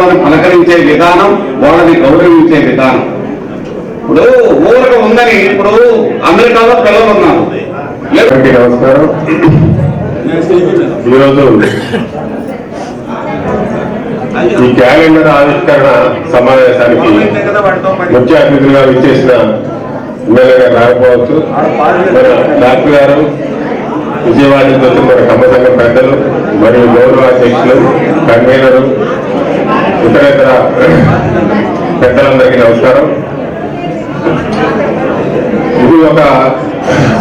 వాళ్ళని పలకరించే విధానం వాళ్ళని గౌరవించే విధానం. ఇప్పుడు ఊరక ఉందని ఇప్పుడు అమెరికాలో పిల్లలు ఉన్నారు. నమస్కారం. ఈరోజు ఈ క్యాలెండర్ ఆవిష్కరణ సమావేశానికి ముఖ్య అతిథులుగా విచ్చేసిన ఎమ్మెల్యే గారు రాకపోవచ్చు. మన డాక్టర్ గారు విజయవాడ నుంచి వచ్చిన మన కమ్మ సంఘం పెద్దలు మరియు గౌరవ అధ్యక్షులు కన్వీనరు ఇతరేతర పెద్దలందరికీ నమస్కారం. ఇది ఒక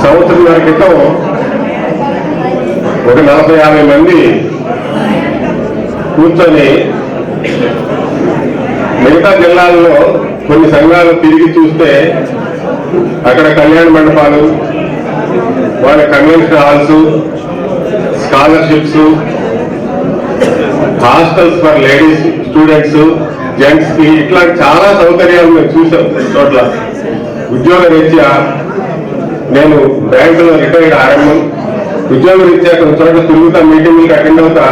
సంవత్సరం క్రితం ఒక నలభై యాభై మంది కూర్చొని మిగతా జిల్లాల్లో కొన్ని సంఘాలు తిరిగి చూస్తే అక్కడ కళ్యాణ మండపాలు వాళ్ళ convention halls scholarships hostels for ladies students జెంట్స్కి ఇట్లా చాలా సౌకర్యాలు మేము చూసాం చోట్ల. ఉద్యోగ రీత్యా నేను బ్యాంకులో రిటైర్డ్ ఆరంభం ఉద్యోగ రీత్యా కొన్ని చోట్ల తిరుగుతా మీటింగ్లకు అటెండ్ అవుతా.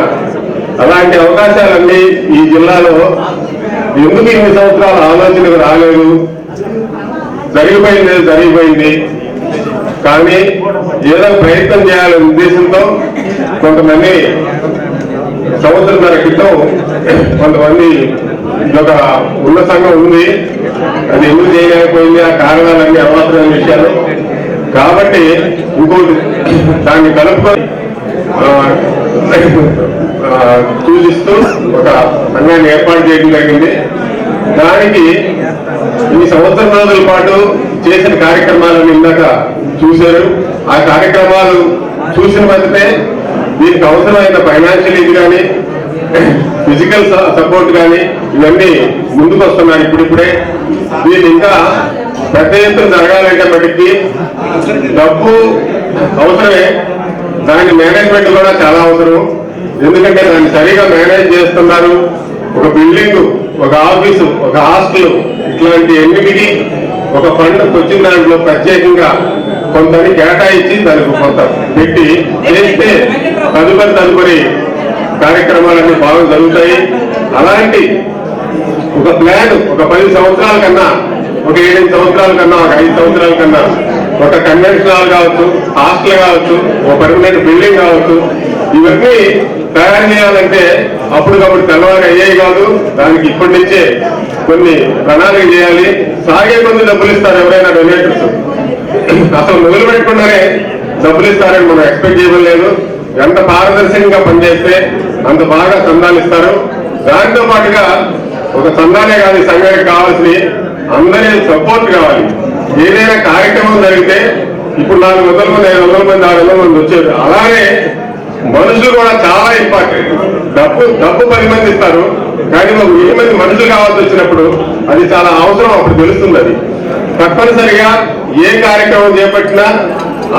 అలాంటి అవకాశాలన్నీ ఈ జిల్లాలో ఎందుకు ఇన్ని సంవత్సరాల ఆలోచనకు రాలేదు? జరిగిపోయింది జరిగిపోయింది. కానీ ఏదో ప్రయత్నం చేయాలనే ఉద్దేశంతో కొంతమంది సంవత్సరంన్నర క్రితం కొంతమంది ఒక ఉన్న సంఘం ఉంది. అది ఎందుకు చేయలేకపోయింది? ఆ కారణాలన్నీ అనవసరమైన విషయాలు. కాబట్టి ఇంకోటి దాన్ని కలుపుకొని సూచిస్తూ ఒక సంఘాన్ని ఏర్పాటు చేయడం జరిగింది. దానికి ఈ సంవత్సరం రోజుల పాటు చేసిన కార్యక్రమాలను ఇందాక చూశారు. ఆ కార్యక్రమాలు చూసిన వెంటనే దీనికి అవసరమైన ఫైనాన్షియల్ ఇది కానీ ఫిజికల్ సపోర్ట్ కానీ ఇవన్నీ ముందుకు వస్తున్నాయి ఇప్పుడిప్పుడే. దీన్ని ఇంకా పెద్ద ఎత్తున జరగాలంటే మటుకి డబ్బు అవసరమే. దానికి మేనేజ్మెంట్ కూడా చాలా అవసరం. ఎందుకంటే దాన్ని సరిగా మేనేజ్ చేస్తున్నారు. ఒక బిల్డింగ్ ఒక ఆఫీసు ఒక హాస్టల్ ఇట్లాంటి ఎన్నిటికీ ఒక ఫండ్ వచ్చిన దాంట్లో ప్రత్యేకంగా కొంతని కేటాయించి దానికి కొంత పెట్టి చేస్తే తదుపరి తదుపరి కార్యక్రమాలన్నీ బాగా జరుగుతాయి. అలాంటి ఒక ప్లాన్ ఒక పది సంవత్సరాల కన్నా ఒక ఏడెనిమిది సంవత్సరాల కన్నా ఒక ఐదు సంవత్సరాల కన్నా ఒక కన్వెన్షన్ హాల్ కావచ్చు హాస్టల్ కావచ్చు ఒక పర్మనెంట్ బిల్డింగ్ కావచ్చు ఇవన్నీ తయారు చేయాలంటే అప్పటికప్పుడు తెల్లవారు అయ్యాయి కాదు. దానికి ఇప్పటి నుంచే కొన్ని ప్రణాళిక చేయాలి. సాగే కొంది డబ్బులు ఇస్తారు ఎవరైనా డొనేట్ అసలు మొదలు పెట్టుకుండానే డబ్బులు ఇస్తారని మనం ఎక్స్పెక్ట్ చేయడం లేదు. ఎంత పారదర్శకంగా పనిచేస్తే అంత బాగా చందాలు ఇస్తారు. దాంతో పాటుగా ఒక సందానే కాదు సంఘానికి కావాల్సిన అందరి సపోర్ట్ కావాలి. ఏదైనా కార్యక్రమం జరిగితే ఇప్పుడు నాలుగు వందల మంది ఐదు వందల మంది ఆరు వందల మంది వచ్చారు. అలానే మనుషులు కూడా చాలా ఇంపార్టెంట్ డబ్బు డబ్బు పది మంది ఇస్తారు. కానీ మాకు వెయ్యి మంది మనుషులు కావాల్సి వచ్చినప్పుడు అది చాలా అవసరం. అప్పుడు తెలుస్తుంది అది. తప్పనిసరిగా ఏ కార్యక్రమం చేపట్టినా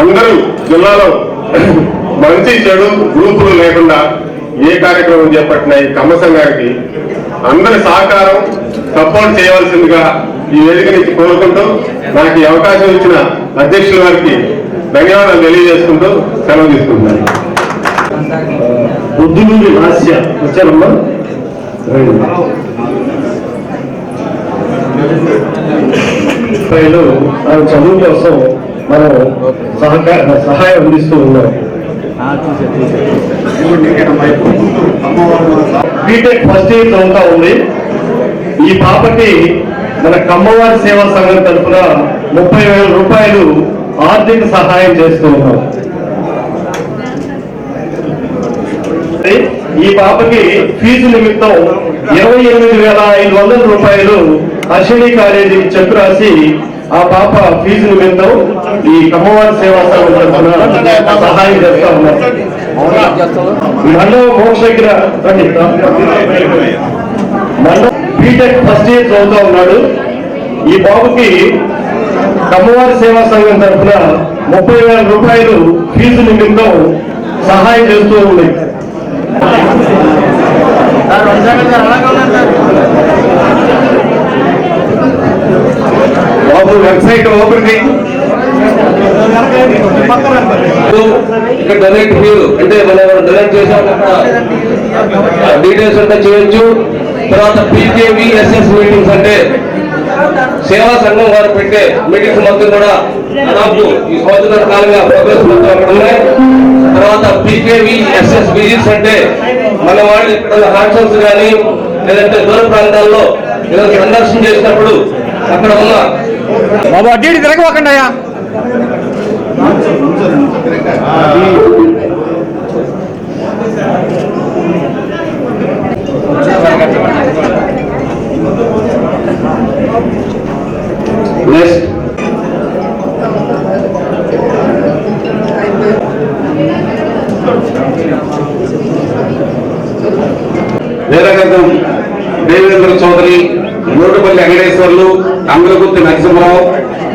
అందరూ జిల్లాలో మంచి చెడు గ్రూపులు లేకుండా ఏ కార్యక్రమం చేపట్టినా ఈ కమ్మ సంఘానికి అందరి సహకారం సపోర్ట్ చేయవలసిందిగా ఈ వేదిక నుంచి కోరుకుంటూ నాకు ఈ అవకాశం ఇచ్చిన అధ్యక్షుల వారికి ధన్యవాదాలు తెలియజేసుకుంటూ సెలవు తీసుకుంటున్నాను. బుద్ధుడి హాస్య. వచ్చారమ్మా? రూపాయలు ఆ చదువు కోసం మనం సహకార సహాయం అందిస్తూ ఉన్నాం. బీటెక్ ఫస్ట్ ఇయర్ చదువుతా ఉంది. ఈ పాపకి మన కమ్మవారి సేవా సంఘం తరఫున ముప్పై వేల రూపాయలు ఆర్థిక సహాయం చేస్తూ ఉన్నాం. ఈ పాపకి ఫీజు నిమిత్తం ఇరవై ఎనిమిది వేల ఐదు వందల రూపాయలు అశ్విని కాలేజీ చెక్ రాసి ఆ పాప ఫీజు నిమిత్తం ఈ కమ్మవారి సేవా సంఘం తరఫున సహాయం చేస్తా ఉన్నాం. మండవ మోక్ష దగ్గర రండి. బీటెక్ ఫస్ట్ ఇయర్ చదువుతా ఉన్నాడు. ఈ బాబుకి కమ్మవారి సేవా సంఘం తరఫున ముప్పై వేల రూపాయలు ఫీజు నిమిత్తం సహాయం చేస్తూ ఉంది. బాబు వెబ్సైట్ ఓపెన్ ఇక్కడ డొనేట్ మీరు అంటే మనం డొనేట్ చేసాం డీటెయిల్స్ అంతా చేయొచ్చు. తర్వాత పీకేవీఎస్ఎస్ మీటింగ్స్ అంటే సేవా సంఘం వారు పెట్టే మీటింగ్స్ మొత్తం కూడా దాదాపు ఈ సంవత్సరాల కాలంగా ప్రోగ్రెస్ మొత్తం అక్కడ ఉన్నాయి. తర్వాత పీకేవీఎస్ఎస్ విజిట్స్ అంటే మన వాళ్ళు ఇక్కడ హాస్టల్స్ కానీ లేదంటే దూర ప్రాంతాల్లో ఏదైనా సందర్శన చేసినప్పుడు అక్కడ ఉన్న బాబు అడ్డీ ఇటు తిరగబోకండి అయ్యా. నెక్స్ట్ వీరగతం దేవేంద్ర చౌదరి మూడుపల్లి వెంకటేశ్వర్లు అంగులగుత్తి నరసింహరావు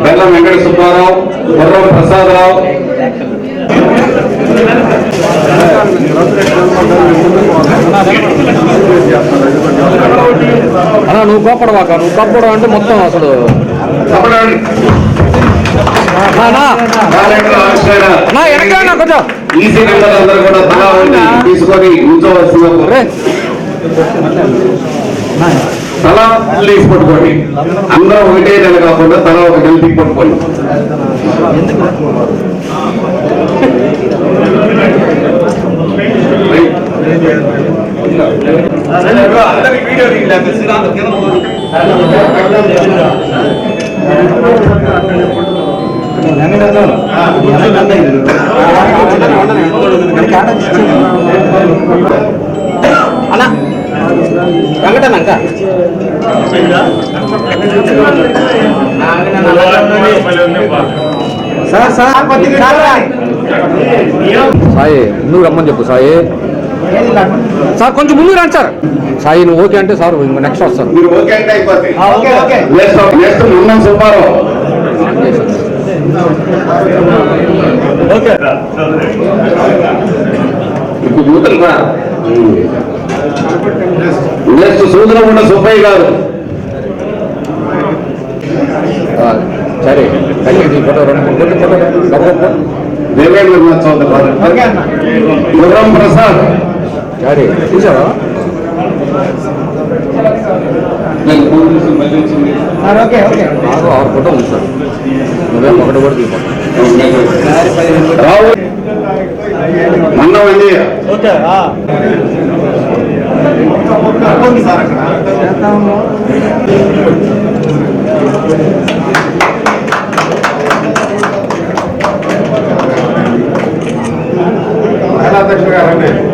బెల్లం వెంకట సుబ్బారావు గుర్రం ప్రసాదరావు. అన్నా నువ్వు కోపడవాక నువ్వు కోపడం అంటే మొత్తం అసలు. ఈసీ కూడా తలా ఉండి తీసుకొని కూర్చోవలసిందిగా. తలా తీసి పట్టుకోండి అందరూ ఒకటే నెల కాకుండా తల ఒక నెల పట్టుకోండి అన్నా సాయి నువ్వు రమ్మని చెప్పు సాయి. సార్ కొంచెం ముందు రండి సార్. సాయి నువ్వు ఓకే అంటే సార్ ఇంకో నెక్స్ట్ వస్తారు మీరు ఓకే అంటే ఇప్పుడు నూతన సుబ్బయ్య గారు. సరే కలిగి ఫోటో రెండు ఫోటో ఫోటో చౌదరి గుర్రం ప్రసాద్. సరే చూసావా? ఆరు ఫోటో ఉంది సార్. నువ్వే ఒకటి కూడా తీసుకో. మన్నం అంజయ్య అధ్యక్షుడు గారండి